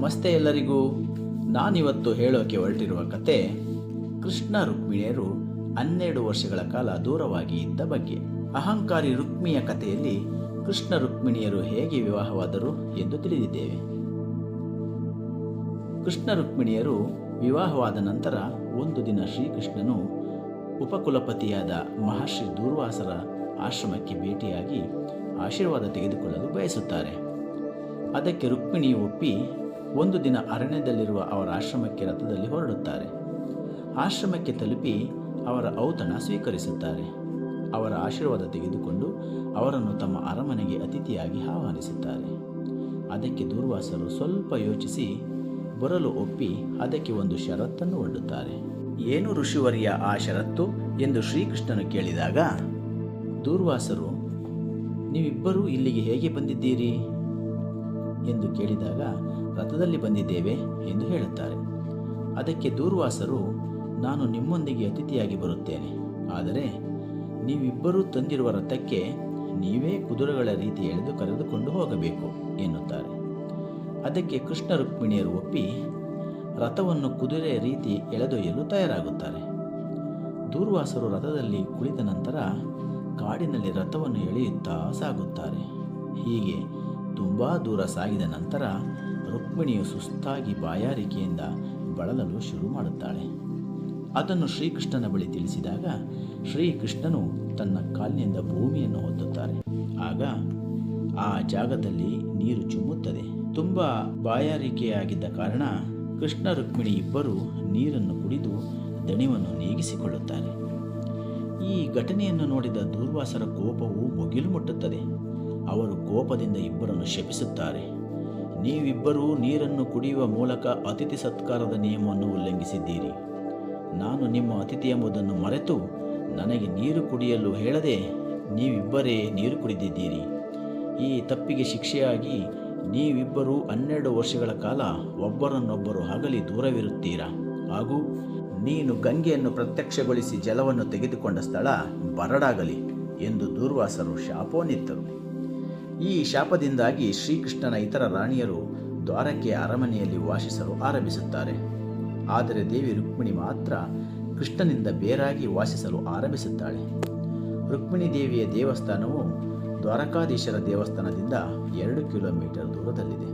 ನಮಸ್ತೆ ಎಲ್ಲರಿಗೂ. ನಾನಿವತ್ತು ಹೇಳೋಕೆ ಹೊರಟಿರುವ ಕತೆ, ಕೃಷ್ಣ ರುಕ್ಮಿಣಿಯರು ಹನ್ನೆರಡು ವರ್ಷಗಳ ಕಾಲ ದೂರವಾಗಿ ಇದ್ದ ಬಗ್ಗೆ. ಅಹಂಕಾರಿ ರುಕ್ಮಿಯ ಕಥೆಯಲ್ಲಿ ಕೃಷ್ಣ ರುಕ್ಮಿಣಿಯರು ಹೇಗೆ ವಿವಾಹವಾದರು ಎಂದು ತಿಳಿದಿದ್ದೇವೆ. ಕೃಷ್ಣ ರುಕ್ಮಿಣಿಯರು ವಿವಾಹವಾದ ನಂತರ ಒಂದು ದಿನ ಶ್ರೀಕೃಷ್ಣನು ಉಪಕುಲಪತಿಯಾದ ಮಹರ್ಷಿ ದೂರ್ವಾಸರ ಆಶ್ರಮಕ್ಕೆ ಭೇಟಿಯಾಗಿ ಆಶೀರ್ವಾದ ತೆಗೆದುಕೊಳ್ಳಲು ಬಯಸುತ್ತಾರೆ. ಅದಕ್ಕೆ ರುಕ್ಮಿಣಿ ಒಪ್ಪಿ ಒಂದು ದಿನ ಅರಣ್ಯದಲ್ಲಿರುವ ಅವರ ಆಶ್ರಮಕ್ಕೆ ರಥದಲ್ಲಿ ಹೊರಡುತ್ತಾರೆ. ಆಶ್ರಮಕ್ಕೆ ತಲುಪಿ ಅವರ ಔತಣ ಸ್ವೀಕರಿಸುತ್ತಾರೆ. ಅವರ ಆಶೀರ್ವಾದ ತೆಗೆದುಕೊಂಡು ಅವರನ್ನು ತಮ್ಮ ಅರಮನೆಗೆ ಅತಿಥಿಯಾಗಿ ಆಹ್ವಾನಿಸುತ್ತಾರೆ. ಅದಕ್ಕೆ ದೂರ್ವಾಸರು ಸ್ವಲ್ಪ ಯೋಚಿಸಿ ಬರಲು ಒಪ್ಪಿ ಅದಕ್ಕೆ ಒಂದು ಷರತ್ತನ್ನು ಒಡ್ಡುತ್ತಾರೆ. ಏನು ಋಷಿವರಿಯ ಆ ಷರತ್ತು ಎಂದು ಶ್ರೀಕೃಷ್ಣನು ಕೇಳಿದಾಗ, ದೂರ್ವಾಸರು, ನೀವಿಬ್ಬರೂ ಇಲ್ಲಿಗೆ ಹೇಗೆ ಬಂದಿದ್ದೀರಿ? ಎಂದು ಕೇಳಿದಾಗ, ರಥದಲ್ಲಿ ಬಂದಿದ್ದೇವೆ ಎಂದು ಹೇಳುತ್ತಾರೆ. ಅದಕ್ಕೆ ದೂರ್ವಾಸರು, ನಾನು ನಿಮ್ಮೊಂದಿಗೆ ಅತಿಥಿಯಾಗಿ ಬರುತ್ತೇನೆ. ಆದರೆ ನೀವಿಬ್ಬರೂ ತಂದಿರುವ ರಥಕ್ಕೆ ನೀವೇ ಕುದುರೆಗಳ ರೀತಿ ಎಳೆದು ಕರೆದುಕೊಂಡು ಹೋಗಬೇಕು ಎನ್ನುತ್ತಾರೆ. ಅದಕ್ಕೆ ಕೃಷ್ಣ ರುಕ್ಮಿಣಿಯರು ಒಪ್ಪಿ, ರಥವನ್ನು ಕುದುರೆ ರೀತಿ ಎಳೆದೊಯ್ಯಲು ತಯಾರಾಗುತ್ತಾರೆ. ದೂರ್ವಾಸರು ರಥದಲ್ಲಿ ಕುಳಿತ ನಂತರ ಕಾಡಿನಲ್ಲಿ ರಥವನ್ನು ಎಳೆಯುತ್ತಾ ಸಾಗುತ್ತಾರೆ. ಹೀಗೆ ತುಂಬ ದೂರ ಸಾಗಿದ ನಂತರ ರುಕ್ಮಿಣಿಯು ಸುಸ್ತಾಗಿ ಬಾಯಾರಿಕೆಯಿಂದ ಬಳಲಲು ಶುರು ಮಾಡುತ್ತಾಳೆ. ಅದನ್ನು ಶ್ರೀಕೃಷ್ಣನ ಬಳಿ ತಿಳಿಸಿದಾಗ ಶ್ರೀಕೃಷ್ಣನು ತನ್ನ ಕಾಲಿನಿಂದ ಭೂಮಿಯನ್ನು ಒತ್ತುತ್ತಾರೆ ಆಗ ಆ ಜಾಗದಲ್ಲಿ ನೀರು ಚುಮ್ಮುತ್ತದೆ. ತುಂಬ ಬಾಯಾರಿಕೆಯಾಗಿದ್ದ ಕಾರಣ ಕೃಷ್ಣ ರುಕ್ಮಿಣಿ ಇಬ್ಬರು ನೀರನ್ನು ಕುಡಿದು ದಣಿವನ್ನು ನೀಗಿಸಿಕೊಳ್ಳುತ್ತಾರೆ. ಈ ಘಟನೆಯನ್ನು ನೋಡಿದ ದೂರ್ವಾಸರ ಕೋಪವು ಮುಗಿಲು ಮುಟ್ಟುತ್ತದೆ. ಅವರು ಕೋಪದಿಂದ ಇಬ್ಬರನ್ನು ಶಪಿಸುತ್ತಾರೆ. ನೀವಿಬ್ಬರೂ ನೀರನ್ನು ಕುಡಿಯುವ ಮೂಲಕ ಅತಿಥಿ ಸತ್ಕಾರದ ನಿಯಮವನ್ನು ಉಲ್ಲಂಘಿಸಿದ್ದೀರಿ. ನಾನು ನಿಮ್ಮ ಅತಿಥಿ ಎಂಬುದನ್ನು ಮರೆತು ನನಗೆ ನೀರು ಕುಡಿಯಲು ಹೇಳದೆ ನೀವಿಬ್ಬರೇ ನೀರು ಕುಡಿದಿದ್ದೀರಿ. ಈ ತಪ್ಪಿಗೆ ಶಿಕ್ಷೆಯಾಗಿ ನೀವಿಬ್ಬರೂ ಹನ್ನೆರಡು ವರ್ಷಗಳ ಕಾಲ ಒಬ್ಬರನ್ನೊಬ್ಬರು ಹಗಲಿ ದೂರವಿರುತ್ತೀರಾ? ಹಾಗೂ ನೀನು ಗಂಗೆಯನ್ನು ಪ್ರತ್ಯಕ್ಷಗೊಳಿಸಿ ಜಲವನ್ನು ತೆಗೆದುಕೊಂಡ ಸ್ಥಳ ಬರಡಾಗಲಿ ಎಂದು ದೂರ್ವಾಸರು ಶಾಪೋನಿತ್ತರು. ಈ ಶಾಪದಿಂದಾಗಿ ಶ್ರೀಕೃಷ್ಣನ ಇತರ ರಾಣಿಯರು ದ್ವಾರಕೆಯ ಅರಮನೆಯಲ್ಲಿ ವಾಸಿಸಲು ಆರಂಭಿಸುತ್ತಾರೆ. ಆದರೆ ದೇವಿ ರುಕ್ಮಿಣಿ ಮಾತ್ರ ಕೃಷ್ಣನಿಂದ ಬೇರಾಗಿ ವಾಸಿಸಲು ಆರಂಭಿಸುತ್ತಾಳೆ. ರುಕ್ಮಿಣಿ ದೇವಿಯ ದೇವಸ್ಥಾನವು ದ್ವಾರಕಾಧೀಶರ ದೇವಸ್ಥಾನದಿಂದ ಎರಡು ಕಿಲೋಮೀಟರ್ ದೂರದಲ್ಲಿದೆ.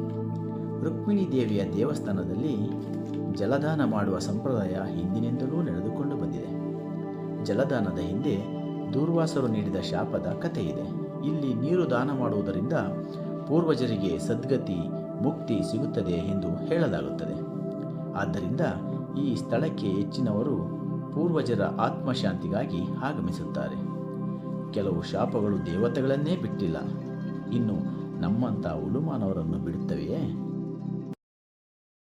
ರುಕ್ಮಿಣಿ ದೇವಿಯ ದೇವಸ್ಥಾನದಲ್ಲಿ ಜಲದಾನ ಮಾಡುವ ಸಂಪ್ರದಾಯ ಹಿಂದಿನಿಂದಲೂ ನಡೆದುಕೊಂಡು ಬಂದಿದೆ. ಜಲದಾನದ ಹಿಂದೆ ದೂರ್ವಾಸರು ನೀಡಿದ ಶಾಪದ ಕಥೆ ಇದೆ ಇಲ್ಲಿ ನೀರು ದಾನ ಮಾಡುವುದರಿಂದ ಪೂರ್ವಜರಿಗೆ ಸದ್ಗತಿ, ಮುಕ್ತಿ ಸಿಗುತ್ತದೆ ಎಂದು ಹೇಳಲಾಗುತ್ತದೆ. ಆದ್ದರಿಂದ ಈ ಸ್ಥಳಕ್ಕೆ ಹೆಚ್ಚಿನವರು ಪೂರ್ವಜರ ಆತ್ಮಶಾಂತಿಗಾಗಿ ಆಗಮಿಸುತ್ತಾರೆ. ಕೆಲವು ಶಾಪಗಳು ದೇವತೆಗಳನ್ನೇ ಬಿಟ್ಟಿಲ್ಲ. ಇನ್ನು ನಮ್ಮಂಥ ಉಳುಮಾನವರನ್ನು ಬಿಡುತ್ತವೆಯೇ?